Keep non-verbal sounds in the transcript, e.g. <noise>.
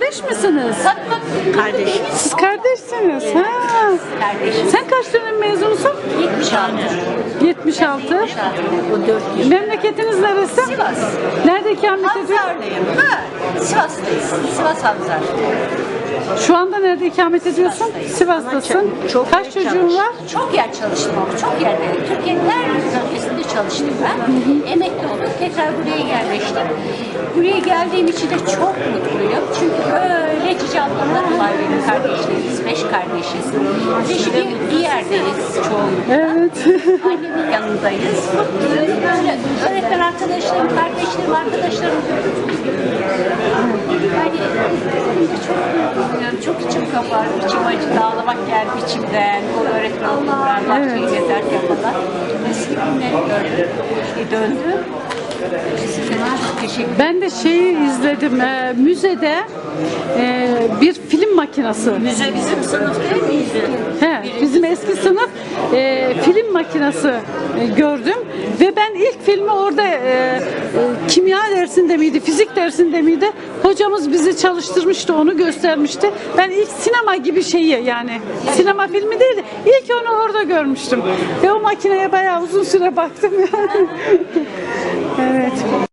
kardeş misiniz? Kardeş. Siz kardeşsiniz. Ha. Kardeşim. Sen kaç dönem mezunusun? 76. 76. O 4 yıl. Memleketiniz neresi? Sivas. Nerede ikamet ediyorsun? Hamzarlıyım. Ha, Sivas'tayız. Sivas Hamzar. Şu anda nerede ikamet ediyorsun? Sivas'tasın. Çok Kaç iyi çocuğun çalış. var? Çok yer çalıştım ama çok yerde. Türkiye'nin her bölgesinde çalıştım ben. Emekli oldum. Tekrar buraya yerleştim. Buraya geldiğim için de çok mutluyum. Çünkü böyle cici ablalarım var benim kardeşlerimiz. Beş kardeşiz. Ve şimdi bir yerdeyiz çoğunlukla. Evet. <laughs> Annemin yanındayız. Böyle öğretmen arkadaşlarım, kardeşlerim, arkadaşlarım yani çok mutluyum, çok içim kapar, içim acı, ağlamak geldi içimden. O öğretmen okullar, bahçeyi gezerken falan. Eski günleri gördüm, döndüm. Ben de şeyi izledim. e, müzede e, bir film makinası. Müze bizim sınıf değil miydi? He, bizim eski sınıf e, film makinası e, gördüm ve ben ilk filmi orada e, kimya dersinde miydi, fizik dersinde miydi? Hocamız bizi çalıştırmıştı, onu göstermişti. Ben ilk sinema gibi şeyi yani sinema filmi değil de ilk onu orada görmüştüm. Ve o makineye bayağı uzun süre baktım yani. <laughs> evet.